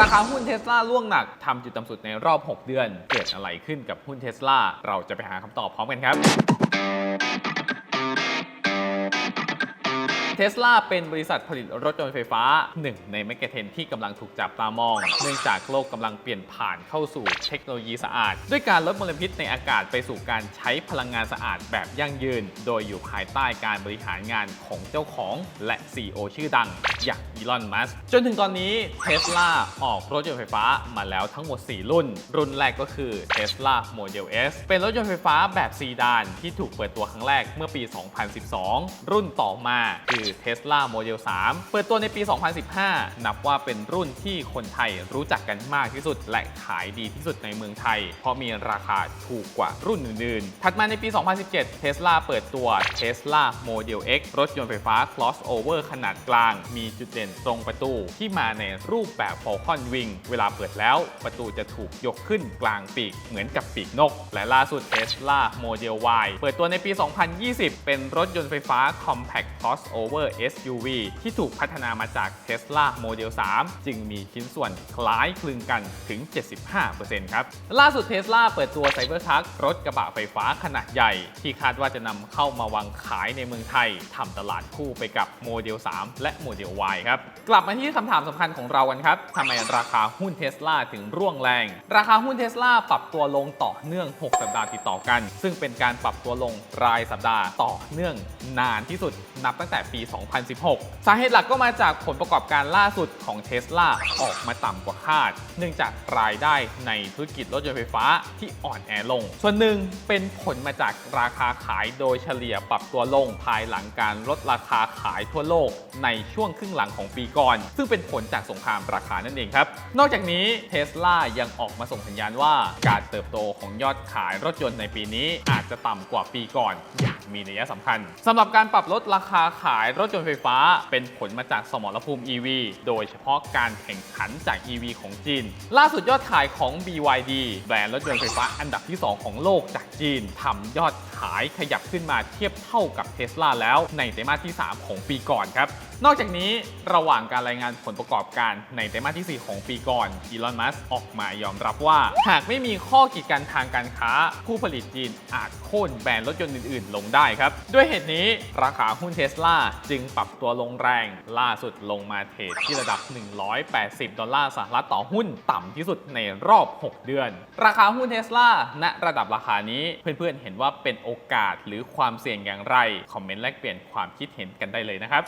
ราคาหุ้นเทสลาล่วงหนักทำจุดต่ำสุดในรอบ 6 เดือน เกิดอะไรขึ้นกับหุ้นเทสลาเราจะไปหาคำตอบพร้อมกันครับ ทสลาเป็นบริษัทผลิตรถยนต์ไฟฟ้าหนึ่งในแมกเกเทนที่กำลังถูกจับตามอง เนื่องจากโลกกำลังเปลี่ยนผ่านเข้าสู่เทคโนโลยีสะอาด ด้วยการลดมลพิษในอากาศไปสู่การใช้พลังงานสะอาดแบบยั่งยืน โดยอยู่ภายใต้การบริหารงานของเจ้าของและ CEO ชื่อดัง อย่างอีลอน มัสจนถึงตอนนี้เทสลาออกรถยนต์ไฟฟ้ามาแล้วทั้งหมด 4 รุ่น รุ่นแรกก็คือ Tesla Model S เป็นรถยนต์ไฟฟ้าแบบซีดานที่ถูกเปิดตัวครั้งแรกเมื่อปี 2012 รุ่นต่อมาคือ Tesla Model 3 เปิดตัวในปี 2015 นับว่าเป็นรุ่นที่คนไทยรู้จักกันมากที่สุด และขายดีที่สุดในเมืองไทย เพราะมีราคาถูกกว่ารุ่นอื่นๆ ถัดมาในปี 2017 Tesla เปิดตัว Tesla Model X รถยนต์ไฟฟ้า crossover ขนาดกลาง มีจุดเด่นตรงประตูที่มาในรูปแบบ Falcon Wing เวลาเปิดแล้ว ประตูจะถูกยกขึ้นกลางปีกเหมือนกับปีกนก และล่าสุด Tesla Model Y เปิดตัวในปี 2020 เป็นรถยนต์ไฟฟ้า Compact Crossover SUV ที่ถูกพัฒนามาจาก Tesla Model 3 จึงมีชิ้นส่วนคล้ายคลึงกันถึง 75%ครับ ล่าสุด Tesla เปิดตัว Cybertruck รถกระบะไฟฟ้าขนาดใหญ่ ที่คาดว่าจะนำเข้ามาวางขายในเมืองไทยทำตลาดคู่ไปกับ Model 3 และ Model Y ครับ กลับมาที่คำถามสำคัญของเรากันครับทำไมราคาหุ้น Tesla ถึงร่วงแรง ราคาหุ้น Tesla ปรับตัวลงต่อเนื่อง 6 สัปดาห์ติดต่อกัน ซึ่งเป็นการปรับตัวลงรายสัปดาห์ต่อเนื่องนานที่สุดนับตั้งแต่ปี2016 สาเหตุหลักก็มาจากผลประกอบการล่าสุดของ Tesla ออกมาต่ำกว่าคาด เนื่องจากรายได้ในธุรกิจรถยนต์ไฟฟ้าที่อ่อนแอลง ส่วนหนึ่งเป็นผลมาจากราคาขายโดยเฉลี่ยปรับตัวลงภายหลังการลดราคาขายทั่วโลกในช่วงครึ่งหลังของปีก่อน ซึ่งเป็นผลจากสงครามราคานั่นเองครับ นอกจากนี้ Tesla ยังออกมาส่งสัญญาณว่าการเติบโตของยอดขายรถยนต์ในปีนี้อาจจะต่ำกว่าปีก่อนอย่างมีนัยสำคัญสำหรับการปรับลดราคาขายรถยนต์ไฟฟ้า เป็นผลมาจากสมรภูมิ EV โดยเฉพาะการแข่งขันจาก EV ของจีน ล่าสุดยอดขายของ BYD แบรนด์รถยนต์ไฟฟ้าอันดับที่ 2 ของโลกจากจีนทำยอดขายขยับขึ้นมาเทียบเท่ากับเท s l a แล้วในไตรมาสที่ 3 ของปีก่อนครับ นอกจากนี้ระหว่างการรายงานผลประกอบการในไตรมาสที่ 4 ของปีก่อนอีลอนมัสออกมายอมรับว่า หากไม่มีข้อกีดกันทางการค้า ผู้ผลิตจีนอาจโค่นแบรนด์รถยนต์อื่นๆ ลงได้ครับ ด้วยเหตุนี้ราคาหุ้นเทสลาจึงปรับตัวลงแรง ล่าสุดลงมาเทรดที่ระดับ 180 ดอลลาร์สหรัฐต่อหุ้นต่ำที่สุดในรอบ 6 เดือน ราคาหุ้นเทสลาณระดับราคานี้เพื่อนๆเห็นว่าเป็นโอกาสหรือความเสี่ยงอย่างไรคอมเมนต์แลกเปลี่ยนความคิดเห็นกันได้เลยนะครับ